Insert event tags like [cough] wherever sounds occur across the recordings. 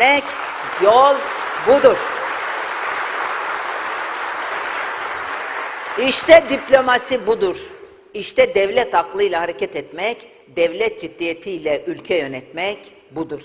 Tek yol budur. İşte diplomasi budur. İşte devlet aklıyla hareket etmek, devlet ciddiyetiyle ülke yönetmek budur.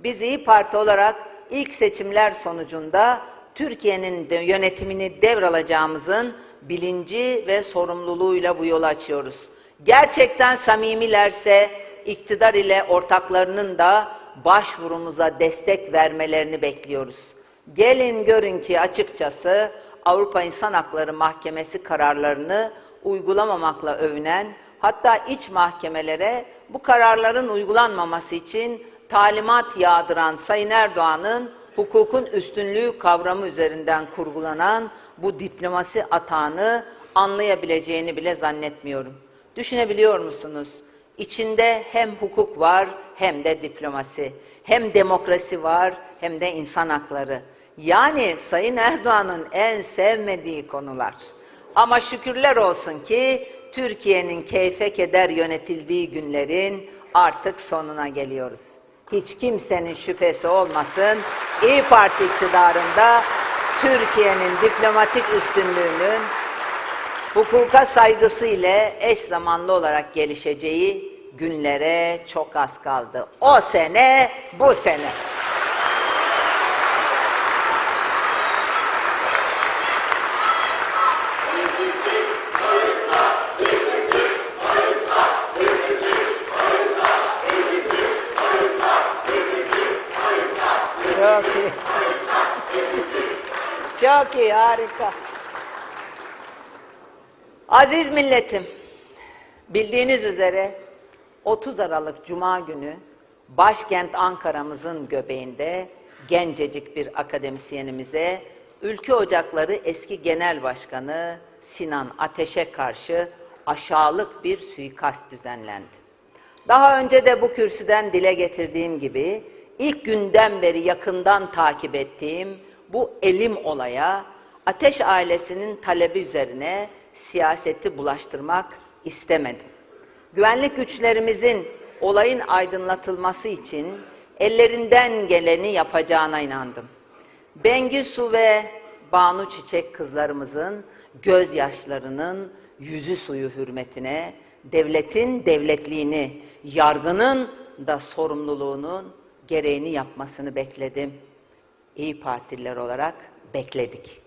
Biz İyi Parti olarak ilk seçimler sonucunda Türkiye'nin yönetimini devralacağımızın bilinci ve sorumluluğuyla bu yolu açıyoruz. Gerçekten samimilerse iktidar ile ortaklarının da başvurumuza destek vermelerini bekliyoruz. Gelin görün ki açıkçası Avrupa İnsan Hakları Mahkemesi kararlarını uygulamamakla övünen, hatta iç mahkemelere bu kararların uygulanmaması için talimat yağdıran Sayın Erdoğan'ın hukukun üstünlüğü kavramı üzerinden kurgulanan bu diplomasi atağını anlayabileceğini bile zannetmiyorum. Düşünebiliyor musunuz? İçinde hem hukuk var hem de diplomasi, hem demokrasi var hem de insan hakları. Yani Sayın Erdoğan'ın en sevmediği konular. Ama şükürler olsun ki Türkiye'nin keyfe keder yönetildiği günlerin artık sonuna geliyoruz. Hiç kimsenin şüphesi olmasın. İyi Parti iktidarında Türkiye'nin diplomatik üstünlüğünün hukuka saygısı ile eş zamanlı olarak gelişeceği günlere çok az kaldı. O sene bu sene. Çok iyi. Çok iyi, harika. Aziz milletim, bildiğiniz üzere 30 Aralık Cuma günü başkent Ankara'mızın göbeğinde gencecik bir akademisyenimize Ülke Ocakları eski genel başkanı Sinan Ateş'e karşı aşağılık bir suikast düzenlendi. Daha önce de bu kürsüden dile getirdiğim gibi ilk günden beri yakından takip ettiğim bu elim olaya Ateş ailesinin talebi üzerine siyaseti bulaştırmak istemedim. Güvenlik güçlerimizin olayın aydınlatılması için ellerinden geleni yapacağına inandım. Bengisu ve Banu Çiçek kızlarımızın gözyaşlarının yüzü suyu hürmetine devletin devletliğini, yargının da sorumluluğunun gereğini yapmasını bekledim. İyi Partililer olarak bekledik.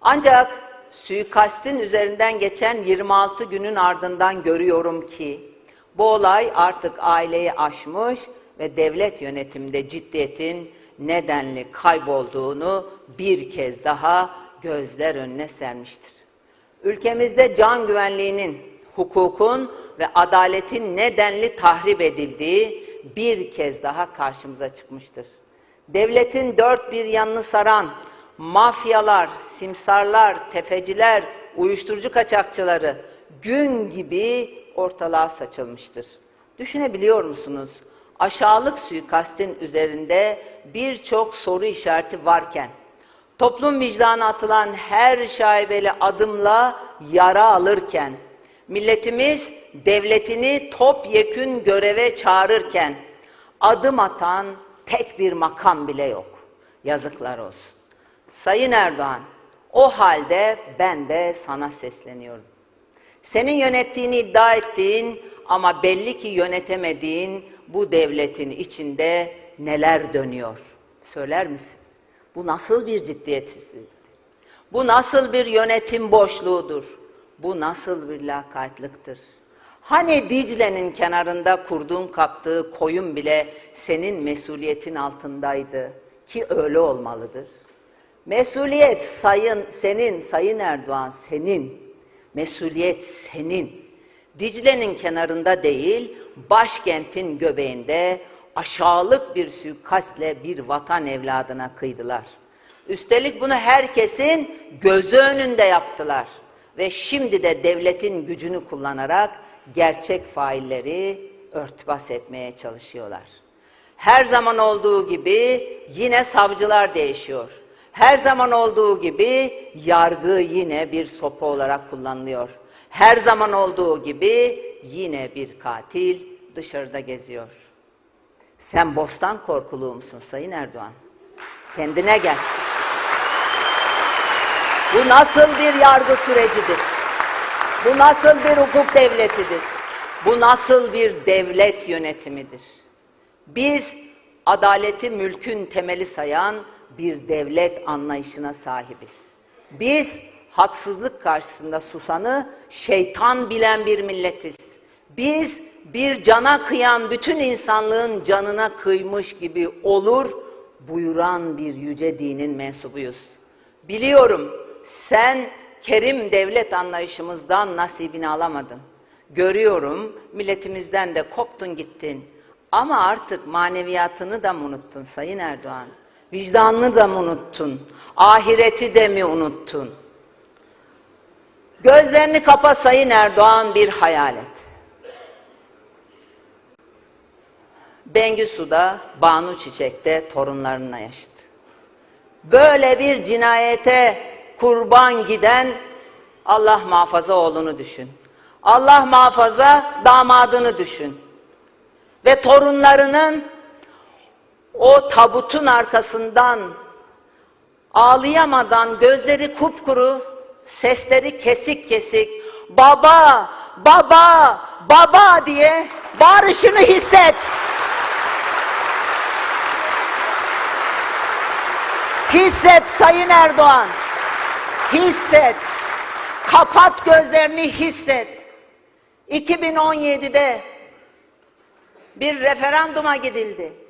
Ancak suikastin üzerinden geçen 26 günün ardından görüyorum ki bu olay artık aileyi aşmış ve devlet yönetiminde ciddiyetin nedenli kaybolduğunu bir kez daha gözler önüne sermiştir. Ülkemizde can güvenliğinin, hukukun ve adaletin nedenli tahrip edildiği bir kez daha karşımıza çıkmıştır. Devletin dört bir yanını saran mafyalar, simsarlar, tefeciler, uyuşturucu kaçakçıları gün gibi ortalığa saçılmıştır. Düşünebiliyor musunuz? Aşağılık suikastin üzerinde birçok soru işareti varken, toplum vicdanı atılan her şaibeli adımla yara alırken, milletimiz devletini topyekün göreve çağırırken, adım atan tek bir makam bile yok. Yazıklar olsun. Sayın Erdoğan, o halde ben de sana sesleniyorum. Senin yönettiğini iddia ettiğin ama belli ki yönetemediğin bu devletin içinde neler dönüyor? Söyler misin? Bu nasıl bir ciddiyetsizlik? Bu nasıl bir yönetim boşluğudur? Bu nasıl bir lakaytlıktır? Hani Dicle'nin kenarında kurduğun kaptığı koyun bile senin mesuliyetin altındaydı ki öyle olmalıdır. Mesuliyet sayın senin Sayın Erdoğan senin. Mesuliyet senin. Dicle'nin kenarında değil, başkentin göbeğinde aşağılık bir suikastle bir vatan evladına kıydılar. Üstelik bunu herkesin gözü önünde yaptılar. Ve şimdi de devletin gücünü kullanarak gerçek failleri örtbas etmeye çalışıyorlar. Her zaman olduğu gibi yine savcılar değişiyor. Her zaman olduğu gibi yargı yine bir sopa olarak kullanılıyor. Her zaman olduğu gibi yine bir katil dışarıda geziyor. Sen bostan korkuluğu musun Sayın Erdoğan? Kendine gel. Bu nasıl bir yargı sürecidir? Bu nasıl bir hukuk devletidir? Bu nasıl bir devlet yönetimidir? Biz adaleti mülkün temeli sayan bir devlet anlayışına sahibiz. Biz haksızlık karşısında susanı şeytan bilen bir milletiz. Biz bir cana kıyan bütün insanlığın canına kıymış gibi olur buyuran bir yüce dinin mensubuyuz. Biliyorum sen kerim devlet anlayışımızdan nasibini alamadın. Görüyorum milletimizden de koptun gittin. Ama artık maneviyatını da unuttun Sayın Erdoğan? Vicdanını da mı unuttun? Ahireti de mi unuttun? Gözlerini kapa Sayın Erdoğan bir hayal et. Bengisu'da, Banu Çiçek'te torunlarına yaşadı. Böyle bir cinayete kurban giden Allah muhafaza oğlunu düşün. Allah muhafaza damadını düşün. Ve torunlarının o tabutun arkasından ağlayamadan gözleri kupkuru, sesleri kesik kesik baba, baba, baba diye bağırışını hisset. Hisset Sayın Erdoğan. Hisset. Kapat gözlerini hisset. 2017'de bir referanduma gidildi.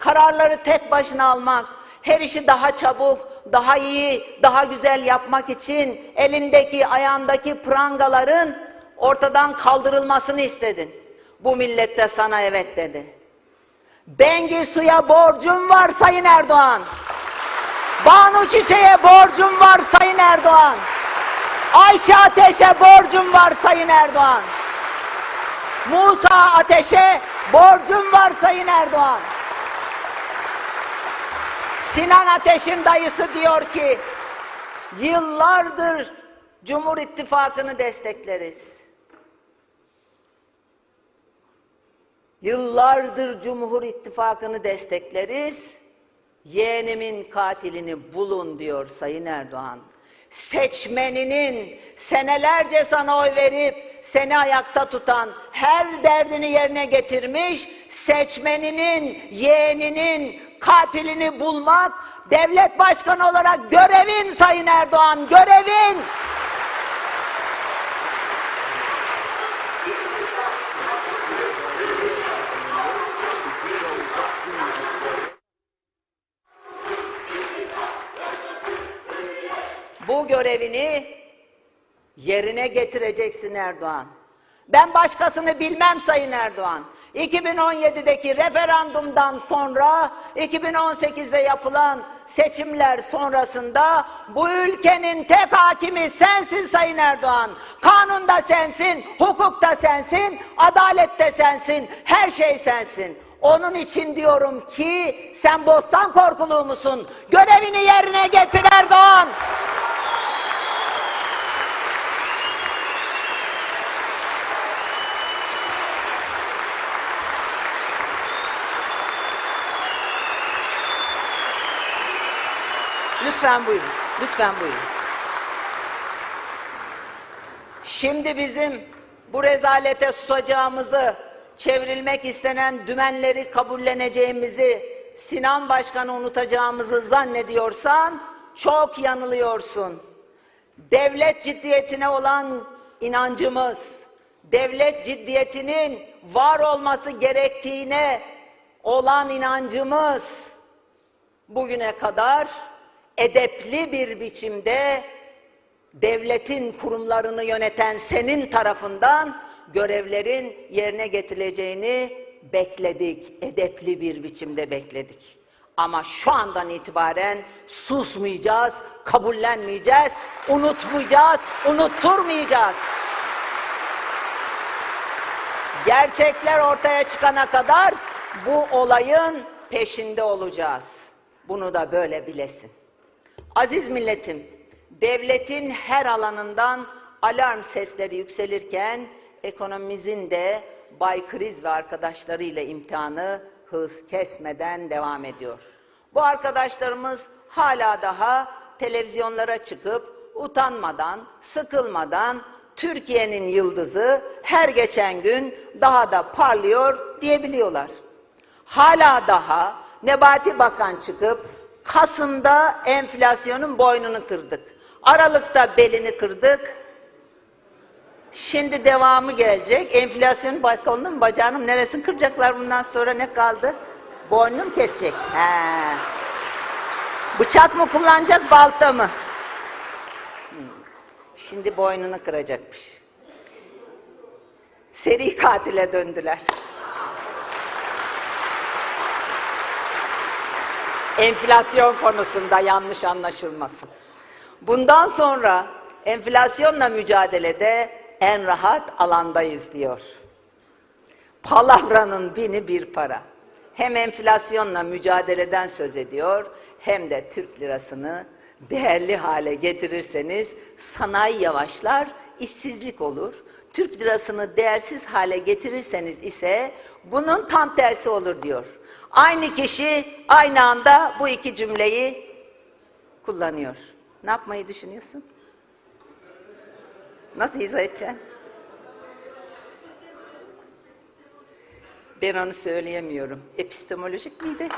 Kararları tek başına almak, her işi daha çabuk, daha iyi, daha güzel yapmak için elindeki, ayağındaki prangaların ortadan kaldırılmasını istedin. Bu millet de sana evet dedi. Bengisu'ya borcum var Sayın Erdoğan. Banu Çiçek'e borcum var Sayın Erdoğan. Ayşe Ateş'e borcum var Sayın Erdoğan. Musa Ateş'e borcum var Sayın Erdoğan. Sinan Ateş'in dayısı diyor ki yıllardır Cumhur İttifakı'nı destekleriz. Yıllardır Cumhur İttifakı'nı destekleriz. Yeğenimin katilini bulun diyor Sayın Erdoğan. Seçmeninin senelerce sana oy verip seni ayakta tutan her derdini yerine getirmiş seçmeninin, yeğeninin katilini bulmak devlet başkanı olarak görevin Sayın Erdoğan, görevin. Bu görevini yerine getireceksin Erdoğan. Ben başkasını bilmem Sayın Erdoğan. 2017'deki referandumdan sonra 2018'de yapılan seçimler sonrasında bu ülkenin tek hakimi sensin Sayın Erdoğan. Kanunda sensin, hukukta sensin, adalette sensin, her şey sensin. Onun için diyorum ki sen bostan korkuluğu musun? Görevini yerine getir Erdoğan. Lütfen buyurun. Lütfen buyurun. Şimdi bizim bu rezalete susacağımızı, çevrilmek istenen dümenleri kabulleneceğimizi, Sinan Başkan'ı unutacağımızı zannediyorsan çok yanılıyorsun. Devlet ciddiyetine olan inancımız, devlet ciddiyetinin var olması gerektiğine olan inancımız bugüne kadar edepli bir biçimde devletin kurumlarını yöneten senin tarafından görevlerin yerine getirileceğini bekledik. Edepli bir biçimde bekledik. Ama şu andan itibaren susmayacağız, kabullenmeyeceğiz, unutmayacağız, unutturmayacağız. Gerçekler ortaya çıkana kadar bu olayın peşinde olacağız. Bunu da böyle bilesin. Aziz milletim, devletin her alanından alarm sesleri yükselirken ekonomimizin de Bay Kriz ve arkadaşlarıyla imtihanı hız kesmeden devam ediyor. Bu arkadaşlarımız hala daha televizyonlara çıkıp utanmadan, sıkılmadan Türkiye'nin yıldızı her geçen gün daha da parlıyor diyebiliyorlar. Hala daha Nebati Bakan çıkıp Kasım'da enflasyonun boynunu kırdık. Aralık'ta belini kırdık. Şimdi devamı gelecek. Enflasyonun mı bacağının neresini kıracaklar bundan sonra ne kaldı? Boynunu mu kesecek? He. Bıçak mı kullanacak balta mı? Hmm. Şimdi boynunu kıracakmış. Seri katile döndüler. Enflasyon konusunda yanlış anlaşılmasın. Bundan sonra enflasyonla mücadelede en rahat alandayız diyor. Palavranın bini bir para. Hem enflasyonla mücadeleden söz ediyor hem de Türk lirasını değerli hale getirirseniz sanayi yavaşlar, işsizlik olur. Türk lirasını değersiz hale getirirseniz ise bunun tam tersi olur diyor. Aynı kişi aynı anda bu iki cümleyi kullanıyor. Ne yapmayı düşünüyorsun? Nasıl izah edeceksin? Ben onu söyleyemiyorum. Epistemolojik miydi?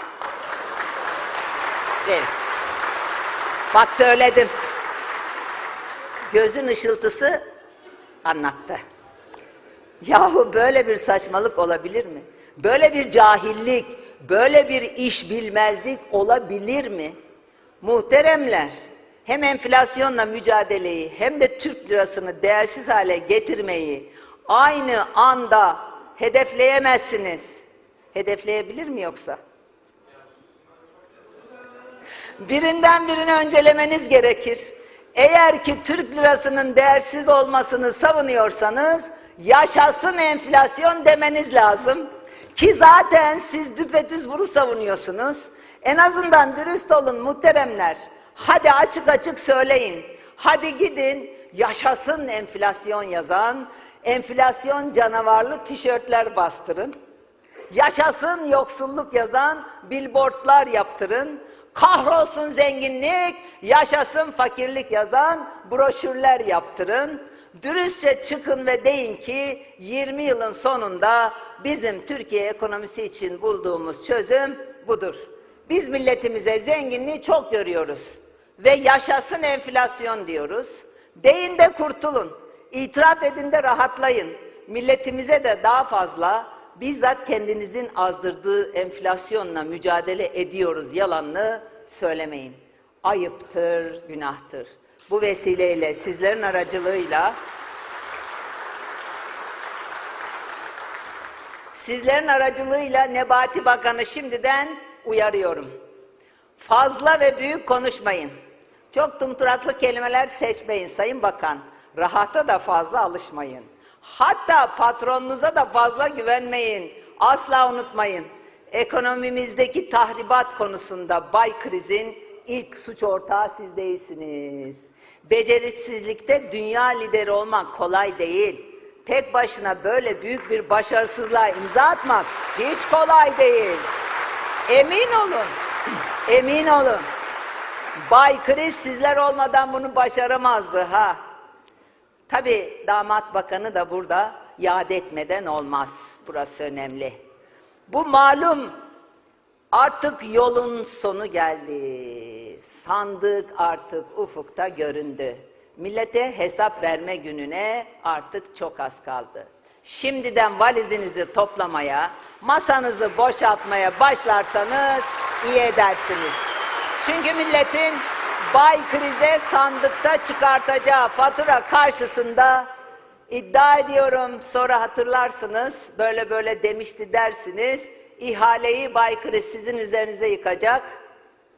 Evet. Bak söyledim. Gözün ışıltısı anlattı. Yahu böyle bir saçmalık olabilir mi? Böyle bir cahillik, böyle bir iş bilmezlik olabilir mi? Muhteremler, hem enflasyonla mücadeleyi hem de Türk lirasını değersiz hale getirmeyi aynı anda hedefleyemezsiniz. Hedefleyebilir mi yoksa? Birinden birini öncelemeniz gerekir. Eğer ki Türk lirasının değersiz olmasını savunuyorsanız yaşasın enflasyon demeniz lazım. Ki zaten siz düpedüz bunu savunuyorsunuz. En azından dürüst olun muhteremler. Hadi açık açık söyleyin. Hadi gidin yaşasın enflasyon yazan, enflasyon canavarlı tişörtler bastırın. Yaşasın yoksulluk yazan billboardlar yaptırın. Kahrolsun zenginlik, yaşasın fakirlik yazan broşürler yaptırın. Dürüstçe çıkın ve deyin ki 20 yılın sonunda bizim Türkiye ekonomisi için bulduğumuz çözüm budur. Biz milletimize zenginliği çok görüyoruz ve yaşasın enflasyon diyoruz. Deyin de kurtulun, itiraf edin de rahatlayın. Milletimize de daha fazla bizzat kendinizin azdırdığı enflasyonla mücadele ediyoruz yalanını söylemeyin. Ayıptır, günahtır. Bu vesileyle sizlerin aracılığıyla sizlerin aracılığıyla Nebati Bakanı şimdiden uyarıyorum. Fazla ve büyük konuşmayın. Çok tumturaklı kelimeler seçmeyin Sayın Bakan. Rahata da fazla alışmayın. Hatta patronunuza da fazla güvenmeyin. Asla unutmayın. Ekonomimizdeki tahribat konusunda Bay Kriz'in ilk suç ortağı siz değilsiniz. Beceriksizlikte dünya lideri olmak kolay değil. Tek başına böyle büyük bir başarısızlığa imza atmak hiç kolay değil. Emin olun, [clears throat] emin olun. Bay Kriz sizler olmadan bunu başaramazdı ha. Tabi damat bakanı da burada yad etmeden olmaz. Burası önemli. Bu malum artık yolun sonu geldi. Sandık artık ufukta göründü. Millete hesap verme gününe artık çok az kaldı. Şimdiden valizinizi toplamaya, masanızı boşaltmaya başlarsanız iyi edersiniz. Çünkü milletin Bay Krize sandıkta çıkartacağı fatura karşısında iddia ediyorum sonra hatırlarsınız böyle böyle demişti dersiniz ihaleyi Bay Kriz sizin üzerinize yıkacak.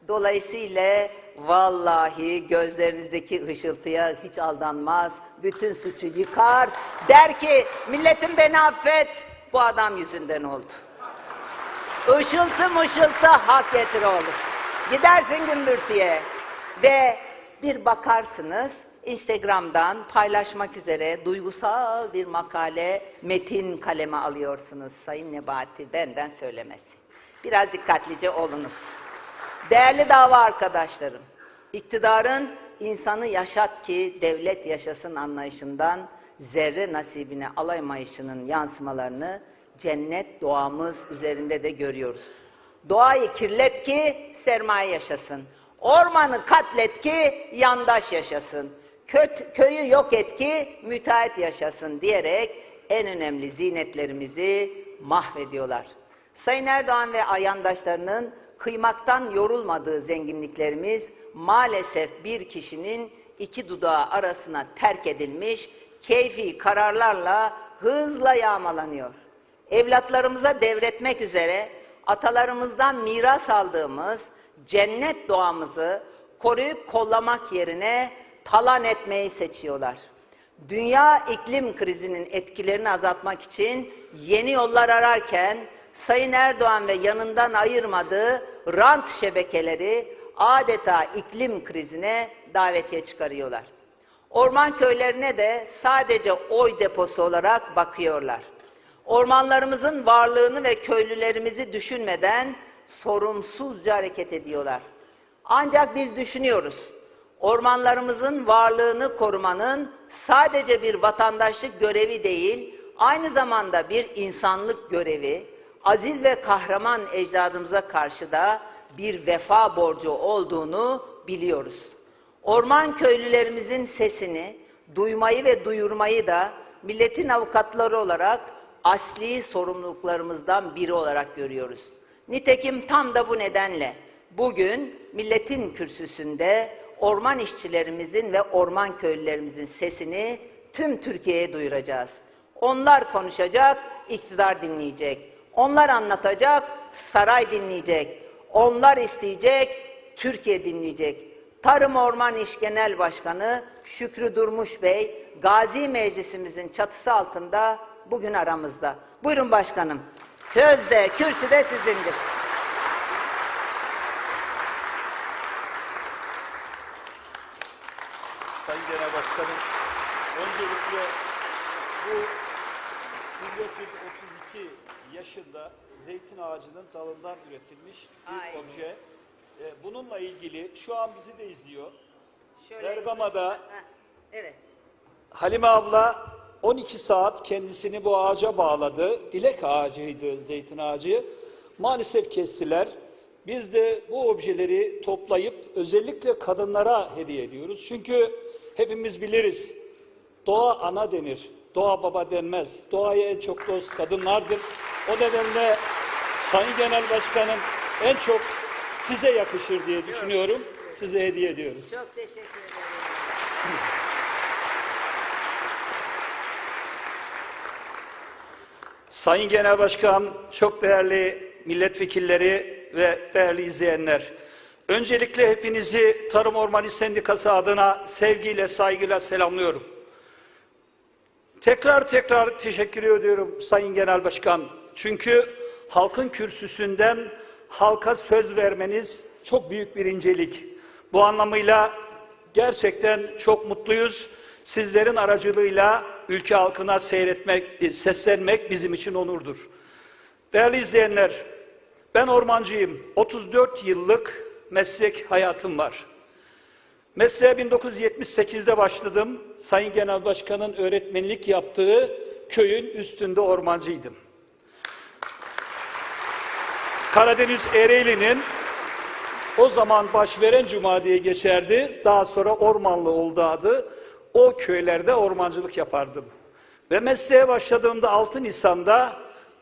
Dolayısıyla vallahi gözlerinizdeki ışıltıya hiç aldanmaz. Bütün suçu yıkar. Der ki milletim beni affet. Bu adam yüzünden oldu. Işıltı mışıltı hak getiri olur. Gidersin gümbürtüye ve bir bakarsınız Instagram'dan paylaşmak üzere duygusal bir makale, metin kaleme alıyorsunuz Sayın Nebati benden söylemesi. Biraz dikkatlice olunuz. Değerli dava arkadaşlarım, iktidarın insanı yaşat ki devlet yaşasın anlayışından zerre nasibine alamayışının yansımalarını cennet doğamız üzerinde de görüyoruz. Doğayı kirlet ki sermaye yaşasın. Ormanı katlet ki yandaş yaşasın. Köt, köyü yok et ki müteahhit yaşasın diyerek en önemli zinetlerimizi mahvediyorlar. Sayın Erdoğan ve yandaşlarının kıymaktan yorulmadığı zenginliklerimiz maalesef bir kişinin iki dudağı arasına terk edilmiş keyfi kararlarla hızla yağmalanıyor. Evlatlarımıza devretmek üzere atalarımızdan miras aldığımız cennet doğamızı koruyup kollamak yerine talan etmeyi seçiyorlar. Dünya iklim krizinin etkilerini azaltmak için yeni yollar ararken Sayın Erdoğan ve yanından ayırmadığı rant şebekeleri adeta iklim krizine davetiye çıkarıyorlar. Orman köylerine de sadece oy deposu olarak bakıyorlar. Ormanlarımızın varlığını ve köylülerimizi düşünmeden sorumsuzca hareket ediyorlar. Ancak biz düşünüyoruz. Ormanlarımızın varlığını korumanın sadece bir vatandaşlık görevi değil, aynı zamanda bir insanlık görevi, aziz ve kahraman ecdadımıza karşı da bir vefa borcu olduğunu biliyoruz. Orman köylülerimizin sesini duymayı ve duyurmayı da milletin avukatları olarak asli sorumluluklarımızdan biri olarak görüyoruz. Nitekim tam da bu nedenle bugün milletin kürsüsünde orman işçilerimizin ve orman köylülerimizin sesini tüm Türkiye'ye duyuracağız. Onlar konuşacak, iktidar dinleyecek. Onlar anlatacak, saray dinleyecek. Onlar isteyecek, Türkiye dinleyecek. Tarım Orman İş Genel Başkanı Şükrü Durmuş Bey, Gazi Meclisimizin çatısı altında bugün aramızda. Buyurun başkanım. Söz de, kürsü de sizindir. Sayın Genel Başkanım, öncelikle bu 1432 yaşında zeytin ağacının dalından üretilmiş bir Aynen. obje. Ee, Bununla ilgili şu an bizi de izliyor. Şöyle Bergama'da Heh, Evet. Halime abla 12 saat kendisini bu ağaca bağladı. Dilek ağacıydı zeytin ağacı. Maalesef kestiler. Biz de bu objeleri toplayıp özellikle kadınlara hediye ediyoruz. Çünkü hepimiz biliriz. Doğa ana denir. Doğa baba denmez. Doğaya en çok dost kadınlardır. O nedenle Sayın Genel Başkanım en çok size yakışır diye düşünüyorum. Size hediye ediyoruz. Çok teşekkür ederim. Sayın Genel Başkan, çok değerli milletvekilleri ve değerli izleyenler. Öncelikle hepinizi Tarım Ormanı Sendikası adına sevgiyle, saygıyla selamlıyorum. Tekrar tekrar teşekkür ediyorum Sayın Genel Başkan. Çünkü halkın kürsüsünden halka söz vermeniz çok büyük bir incelik. Bu anlamıyla gerçekten çok mutluyuz. Sizlerin aracılığıyla ülke halkına seyretmek, seslenmek bizim için onurdur. Değerli izleyenler, ben ormancıyım. 34 yıllık meslek hayatım var. Mesleğe 1978'de başladım. Sayın Genel Başkan'ın öğretmenlik yaptığı köyün üstünde ormancıydım. Karadeniz Ereğli'nin o zaman Başveren Cuma diye geçerdi. Daha sonra Ormanlı oldu adı. O köylerde ormancılık yapardım. Ve mesleğe başladığımda 6 Nisan'da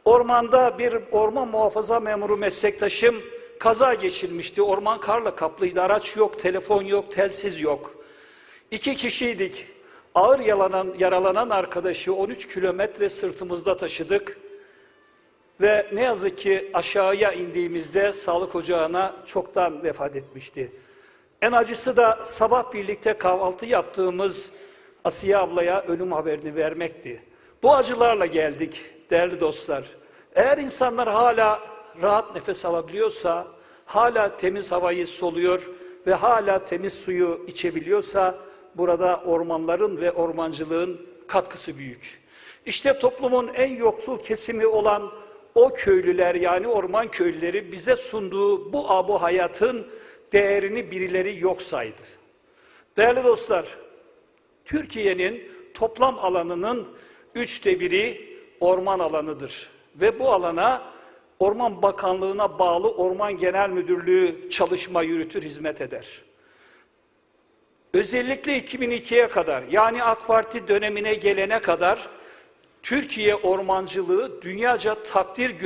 ormanda bir orman muhafaza memuru meslektaşım kaza geçirmişti. Orman karla kaplıydı. Araç yok, telefon yok, telsiz yok. İki kişiydik. Ağır yalanan, yaralanan arkadaşı 13 kilometre sırtımızda taşıdık. Ve ne yazık ki aşağıya indiğimizde sağlık ocağına çoktan vefat etmişti. En acısı da sabah birlikte kahvaltı yaptığımız Asiye ablaya ölüm haberini vermekti. Bu acılarla geldik değerli dostlar. Eğer insanlar hala rahat nefes alabiliyorsa, hala temiz havayı soluyor ve hala temiz suyu içebiliyorsa burada ormanların ve ormancılığın katkısı büyük. İşte toplumun en yoksul kesimi olan o köylüler yani orman köylüleri bize sunduğu bu abu hayatın değerini birileri yok saydı. Değerli dostlar, Türkiye'nin toplam alanının üçte biri orman alanıdır. Ve bu alana Orman Bakanlığı'na bağlı Orman Genel Müdürlüğü çalışma yürütür, hizmet eder. Özellikle 2002'ye kadar yani AK Parti dönemine gelene kadar Türkiye ormancılığı dünyaca takdir